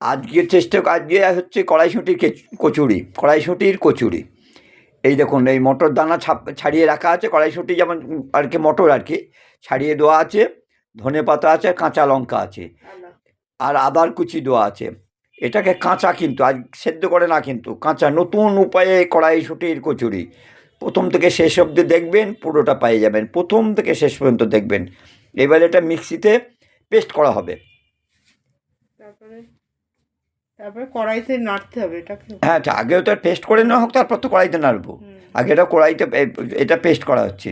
আজকে চেষ্টা, আজকে হচ্ছে কড়াইশুঁটির কচুরি কড়াইশুঁটির কচুরি। এই দেখুন, এই মটর দানা ছাড়িয়ে রাখা আছে, কড়াইশুঁটি যেমন আর কি মটর আর কি, ছাড়িয়ে দেওয়া আছে, ধনে পাতা আছে, কাঁচা লঙ্কা আছে, আর আদার কুচি দেওয়া আছে। এটাকে কাঁচা কিন্তু, আজ সেদ্ধ করে না কিন্তু, কাঁচা, নতুন উপায়ে কড়াইশুঁটির কচুরি। প্রথম থেকে শেষ অবধি দেখবেন, পুরোটা পেয়ে যাবেন। প্রথম থেকে শেষ পর্যন্ত দেখবেন। এবার এটা মিক্সিতে পেস্ট করা হবে। তারপরে কড়াইতে নাড়তে হবে এটাকে হ্যাঁ আচ্ছা আগে ওটা পেস্ট করে নেওয়া হোক তারপর তো কড়াইতে নাড়বো। আগে এটা কড়াইতে এটা পেস্ট করা হচ্ছে।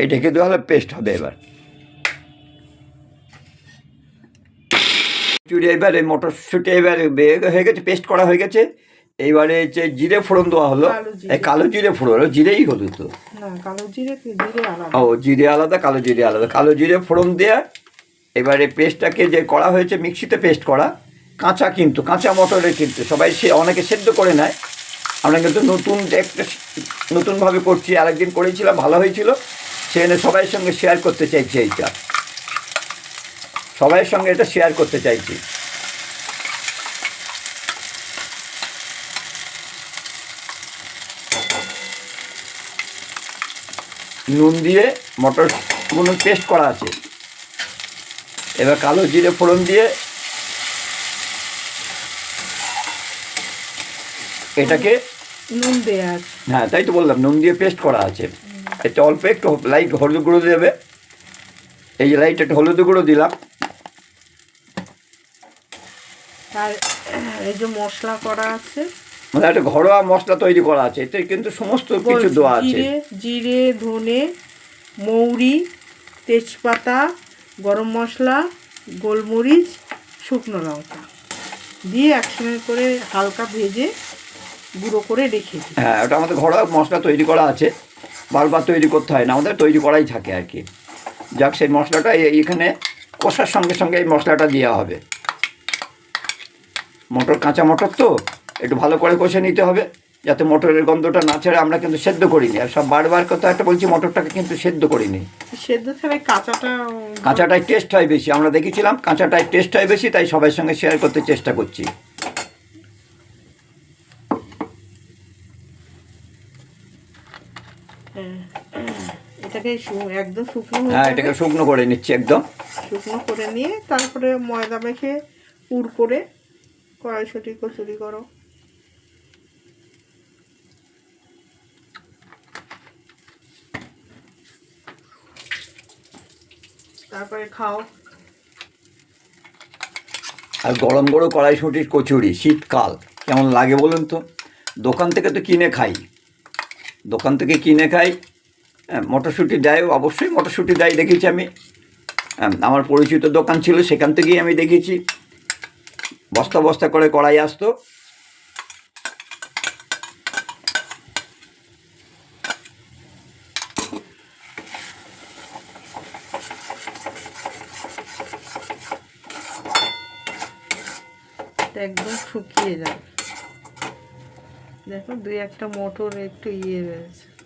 এই ঢেকে দেওয়া হলে পেস্ট হবে এবার। চুরি এবার মটরশুঁটি এবার হয়ে গেছে পেস্ট করা হয়ে গেছে। এইবারে যে জিরে ফোড়ন দেওয়া হলো কালো জিরে। এই কালো জিরে ফোড়ন জিরেই হলো তো। কালো জিরে ও জিরে আলাদা কালো জিরে আলাদা। কালো জিরে ফোড়ন দেওয়া এবারে পেস্টটাকে যে করা হয়েছে মিক্সিতে পেস্ট করা। কাঁচা কিন্তু, কাঁচা মটরের কিন্তু, সবাই সে অনেকে সেদ্ধ করে নেয়। আমরা কিন্তু নতুন একটা নতুনভাবে করছি, আরেকদিন করেছিলাম, ভালো হয়েছিল। সেখানে সবাইয়ের সঙ্গে শেয়ার করতে চাইছি এইটা। সবাইয়ের সঙ্গে এটা শেয়ার করতে চাইছি। নুন দিয়ে মটরগুলো পেস্ট করা আছে। এবার কালো জিরে ফোড়ন দিয়ে এটাকে নুন দেয়া আছে। হ্যাঁ তাই তো বললাম নুন দিয়ে পেস্ট করা আছে। এটা অল্প একটু লাইট হলুদ গুঁড়ো দেবে। এই যে লাইট একটু হলুদ গুঁড়ো দিলাম। আর এই যে মশলা করা আছে। মানে একটা ঘরোয়া মশলা তৈরি করা আছে এতে কিন্তু সমস্ত কিছু দেওয়া আছে। জিরে জিরে ধনে মৌরি তেজপাতা গরম মশলা গোলমরিচ শুকনো লঙ্কা। দিয়ে একসঙ্গে করে হালকা ভেজে গুঁড়ো করে রেখে হ্যাঁ ওটা আমাদের ঘরোয়া মশলা তৈরি করা আছে। বারবার তৈরি করতে হয় না আমাদের তৈরি করাই থাকে আর কি। যাক সেই মশলাটা এইখানে কষার সঙ্গে সঙ্গে এই মশলাটা দেওয়া হবে। মটর কাঁচা মটর তো একটু ভালো করে কষে নিতে হবে যাতে মটরের গন্ধটা না ছেড়ে আমরা কিন্তু সেদ্ধ করিনি। আর সব বারবার কথা একটা বলছি মটরটাকে কিন্তু সেদ্ধ করিনি। সেদ্ধ ছাড়া কাঁচাটা কাঁচাটাই টেস্ট হয় বেশি। আমরা দেখেছিলাম কাঁচাটাই টেস্ট হয় বেশি তাই সবার সঙ্গে শেয়ার করতে চেষ্টা করছি হ্যাঁ, এটাকে একদম শুকনো হ্যাঁ এটাকে শুকনো করে নিচ্ছি একদম। শুকনো করে নিয়ে তারপরে ময়দা মেখে পুর করে কড়াইশুঁটি কচুরি করো। তারপরে খাও। আর গরম গরম কড়াইশুঁটির কচুরি শীতকাল কেমন লাগে বলুন তো? দোকান থেকে তো কিনে খাই। দোকান থেকে কিনে খাই মটরশুঁটি দেয় অবশ্যই মটরশুঁটি দেয় দেখেছি আমি। হ্যাঁ, আমার পরিচিত দোকান ছিল সেখান থেকেই আমি দেখেছি। বস্তা বস্তা করে কড়াই আসতো। একদম শুকিয়ে যাবে। দেখো দুই একটা মোটর একটু ইয়ে রয়েছে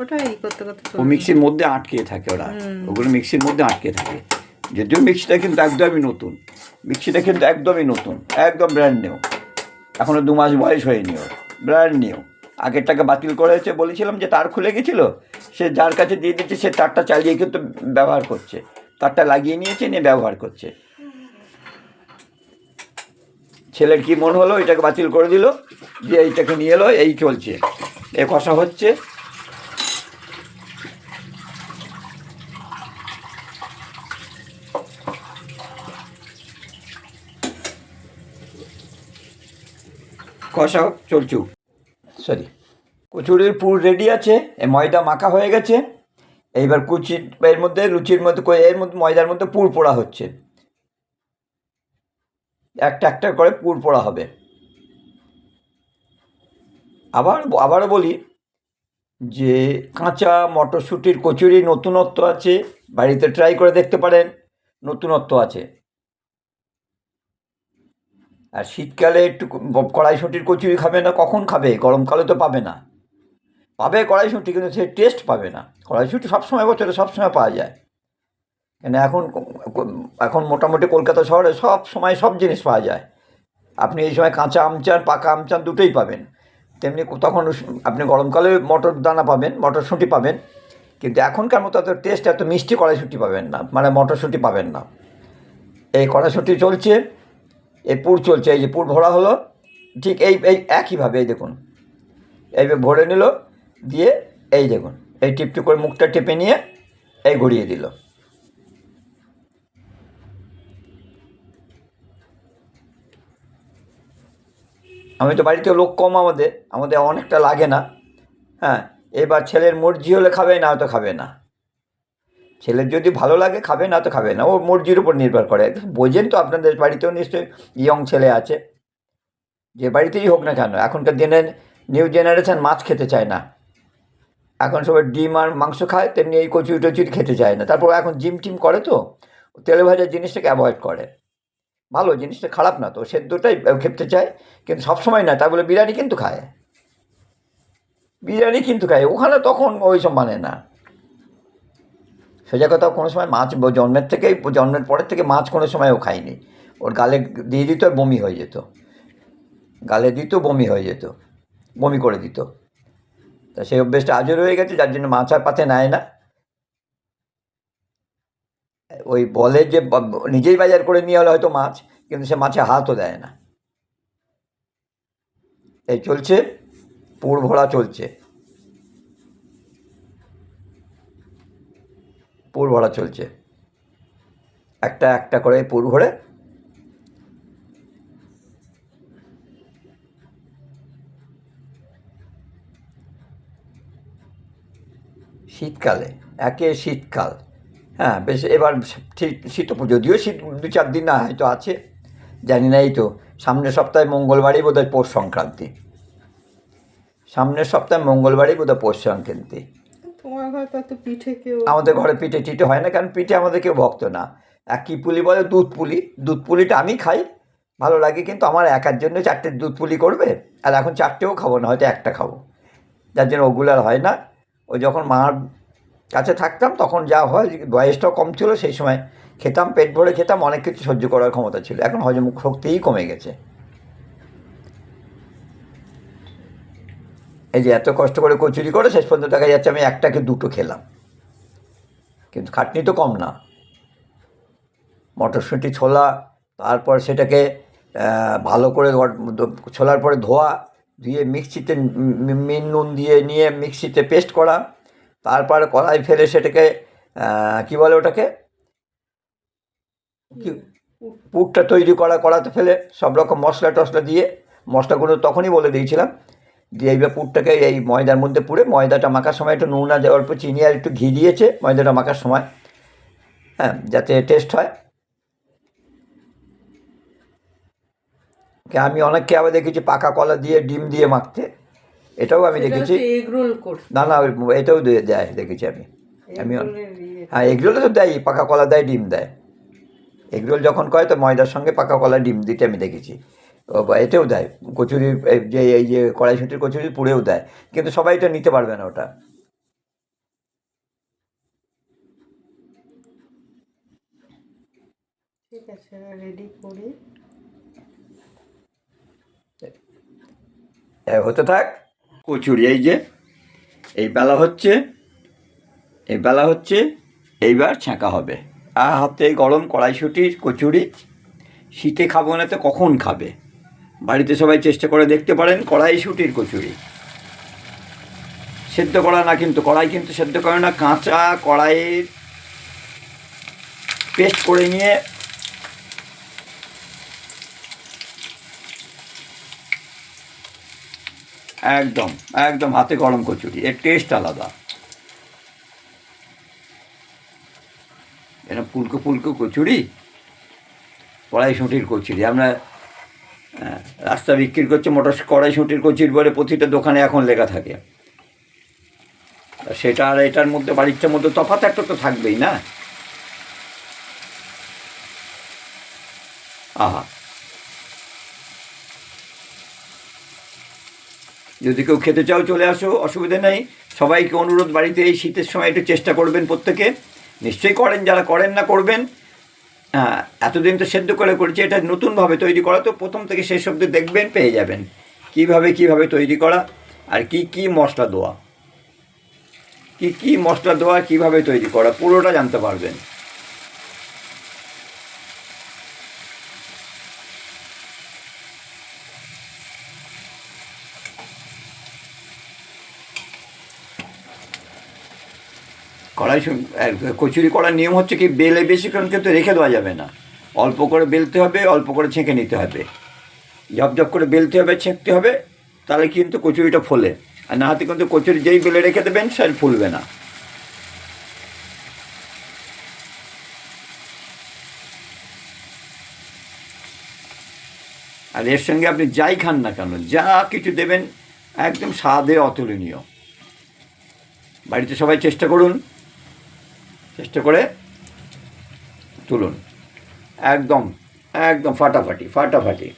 ওটা এই করতে করতে ও মিক্সির মধ্যে আটকে থাকে ওরা। ওগুলো মিক্সির মধ্যে আটকে থাকে। যদিও মিক্সিটা কিন্তু একদমই নতুন। মিক্সিটা কিন্তু একদমই নতুন। একদম ব্র্যান্ড নিউ এখনও দু মাস বয়স হয়নি ওর। ব্র্যান্ড নিউ আগেরটাকে বাতিল করেছে বলেছিলাম যে তার খুলে গেছিল। সে যার কাছে দিয়ে দিচ্ছে সে তারটা চালিয়ে কিন্তু ব্যবহার করছে। তারটা লাগিয়ে নিয়েছে নিয়ে ব্যবহার করছে। ছেলের কি মন হলো? এটাকে বাতিল করে দিল। দিয়ে এইটাকে নিয়ে এলো এই চলছে। এ কষা হচ্ছে। কষা চলছু সরি কচুরির পুর রেডি আছে এই ময়দা মাখা হয়ে গেছে। এইবার কুচির এর মধ্যে, লুচির মধ্যে এর মধ্যে, ময়দার মধ্যে পুর পোড়া হচ্ছে। একটা একটা করে পুর পোড়া হবে। আবার, আবারও বলি যে কাঁচা মটরশুঁটির কচুরি নতুনত্ব আছে, বাড়িতে ট্রাই করে দেখতে পারেন, নতুনত্ব আছে। আর শীতকালে একটু কড়াইশুঁটির কচুরি খাবে না, কখন খাবে? গরমকালে তো পাবে না। পাবে কড়াইশুঁটি, কিন্তু সে টেস্ট পাবে না। কড়াইশুঁটি সবসময় বছরে সবসময় পাওয়া যায়। কেন এখন এখন মোটামুটি কলকাতা শহরে সব সময় সব জিনিস পাওয়া যায়। আপনি এই সময় কাঁচা আম চান পাকা আম চান দুটোই পাবেন। তেমনি তখন আপনি গরমকালে মটর দানা পাবেন, মটরশুঁটি পাবেন। কিন্তু এখনকার মতো এত টেস্ট এত মিষ্টি কড়াইশুঁটি পাবেন না মানে মটরশুঁটি পাবেন না। এই কড়াইশুঁটি চলছে। এই পুর চলছে, এই যে পুর ভরা হলো, ঠিক এই এই একইভাবে, এই দেখুন। এইভাবে ভরে নিল, দিয়ে এই দেখুন, এই টিপটি করে মুখটা টেপে নিয়ে এই ঘুরিয়ে দিল। আমি তো বাড়িতে লোক কম আমাদের আমাদের অনেকটা লাগে না হ্যাঁ এবার ছেলের মর্জি হলে খাবে না হয়তো খাবে না। ছেলের যদি ভালো লাগে, খাবে, না তো খাবে না। ও মর্জির উপর নির্ভর করে। বোঝেন তো আপনাদের বাড়িতেও নিশ্চয়ই ইয়ং ছেলে আছে। যে বাড়িতেই হোক না কেন, এখনকার দিনের নিউ জেনারেশন মাছ খেতে চায় না। এখন সবাই ডিম আর মাংস খায়, তেমনি এই কচুরি টচুরি খেতে চায় না। তারপর এখন জিম টিম করে তো, তেলে ভাজা জিনিসটাকে অ্যাভয়েড করে। ভালো, জিনিসটা খারাপ না তো, সেদ্ধটাই খেতে চায়, কিন্তু সবসময় না তাই বলে বিরিয়ানি কিন্তু খায়। বিরিয়ানি কিন্তু খায়, ওখানে তখন ওই সব মানে না। সোজা কথা, কোনো সময় মাছ জন্মের থেকেই, জন্মের পরের থেকে মাছ কোনো সময় ও খায়নি। ওর গালে দিয়ে দিত আর বমি হয়ে যেত। গালে দিত, বমি হয়ে যেত। বমি করে দিত। তা সেই অভ্যেসটা আজও রয়ে গেছে, যার জন্য মাছ আর পাতে নেয় না। ওই বলে যে নিজেই বাজার করে নিয়ে হলে হয়তো মাছ, কিন্তু সে মাছে হাতও দেয় না। এই চলছে পুর ভরা চলছে। পুর ভরা চলছে। একটা একটা করে পুর ভরে শীতকালে, একে শীতকাল। হ্যাঁ বেশ, এবার ঠিক শীত যদিও শীত দু চার দিন না, হয়তো আছে, জানি না, এই তো, সামনের সপ্তাহে মঙ্গলবারই বোধহয় পৌষ সংক্রান্তি। সামনের সপ্তাহে মঙ্গলবারই বোধহয় পৌষ সংক্রান্তি। তোমার তো পিঠে কেউ আমাদের ঘরে পিঠে টিঠে হয় না, কারণ পিঠে আমাদের কেউ ভক্ত না। আর কী পুলি বলে? দুধ পুলি। দুধ পুলিটা আমি খাই। ভালো লাগে, কিন্তু আমার একার জন্য চারটে দুধ পুলি করবে? আর এখন চারটেও খাব না, হয়তো একটা খাব। যার জন্য ওগুলো আর হয় না। ওই যখন মার কাছে থাকতাম, তখন যা হয়, বয়সটাও কম ছিল, সেই সময় খেতাম, পেট ভরে খেতাম, অনেক কিছু সহ্য করার ক্ষমতা ছিল। এখন হজম শক্তিই কমে গেছে। এই যে এত কষ্ট করে কচুরি করে, শেষ পর্যন্ত দেখা যাচ্ছে আমি একটাকে দুটো খেলাম। কিন্তু খাটনি তো কম না। মটরশুঁটি ছোলা, তারপর সেটাকে ভালো করে ছোলার পরে ধোয়া, ধুয়ে মিক্সিতে মিন নুন দিয়ে নিয়ে মিক্সিতে পেস্ট করা, তারপর কড়াই ফেলে সেটাকে কি বলে ওটাকে? কি পুরটা তৈরি করা, কড়াতে ফেলে, সব রকম মশলা টশলা দিয়ে, মশলাগুলো তখনই বলে দিয়েছিলাম দিয়ে এইবার পুরটাকে এই ময়দার মধ্যে পুরে ময়দাটা মাখার সময় একটু নুন আর অল্প চিনি আর একটু ঘি দিয়েছে ময়দাটা মাখার সময়। হ্যাঁ যাতে টেস্ট হয়। কে আমি অনেককে আবার দেখেছি পাকা কলা দিয়ে ডিম দিয়ে মাখতে। এটাও আমি দেখেছি। না না এটাও দিয়ে দেয় দেখেছি আমি। আমি। হ্যাঁ এগরোলে তো দেয় পাকা কলা দেয় ডিম দেয়। এগরোল যখন করে তো ময়দার সঙ্গে পাকা কলা ডিম দিতে আমি দেখেছি। এতেও দেয়। কচুরির এই যে এই যে কড়াইশুঁটির কচুরি পুড়েও দেয়। কিন্তু সবাই তো নিতে পারবে না ওটা। ঠিক আছে রেডি করি। হতে থাক। কচুরি এই যে এই বেলা হচ্ছে এই বেলা হচ্ছে এইবার ছ্যাঁকা হবে। আর হাতে গরম কড়াইশুঁটির কচুরি শীতে খাব না তো কখন খাবে? বাড়িতে সবাই চেষ্টা করে দেখতে পারেন কড়াইশুঁটির কচুরি। সেদ্ধ করা না কিন্তু, কড়াই কিন্তু সেদ্ধ করে না, কাঁচা কড়াইয়ের পেস্ট করে নিয়ে একদম একদম হাতে গরম কচুরি, এর টেস্ট আলাদা। এটা ফুলকো ফুলকো কচুরি, কড়াই কড়াইশুঁটির কচুরি। আমরা আহ, রাস্তা বিক্রি করছে মোটর কড়াইশুঁটির কচির বলে প্রতিটা দোকানে এখন লেখা থাকে। সেটা আর এটার মধ্যে বাড়িটার মধ্যে তফাৎ একটা তো থাকবেই না? আহা। যদি কেউ খেতে চাও চলে আসো অসুবিধা নেই। সবাইকে অনুরোধ বাড়িতে এই শীতের সময় একটু চেষ্টা করবেন প্রত্যেকে। নিশ্চয়ই করেন যারা করেন না করবেন। হ্যাঁ এতদিন তো সেদ্ধ করে করেছি, এটা নতুনভাবে তৈরি করা তো প্রথম থেকে সেই শব্দ দেখবেন, পেয়ে যাবেন। কীভাবে কীভাবে তৈরি করা আর কি কি মশলা দেওয়া? কি কি মশলা দেওয়া, কীভাবে তৈরি করা, পুরোটা জানতে পারবেন। কড়াই কচুরি করার নিয়ম হচ্ছে কি, বেলে বেশিক্ষণ কিন্তু রেখে দেওয়া যাবে না। অল্প করে বেলতে হবে, অল্প করে ছেঁকে নিতে হবে। জপ জপ করে বেলতে হবে, ছেঁকতে হবে, তাহলে কিন্তু কচুরিটা ফোলে। আর না হাতে কিন্তু কচুরি যেই বেলে রেখে দেবেন সে ফুলবে না। আর এর সঙ্গে আপনি যাই খান না কেন, যা কিছু দেবেন, একদম স্বাদে অতুলনীয়। বাড়িতে সবাই চেষ্টা করুন। চেষ্টা করে তুলুন। একদম একদম ফাটাফাটি ফাটাফাটি।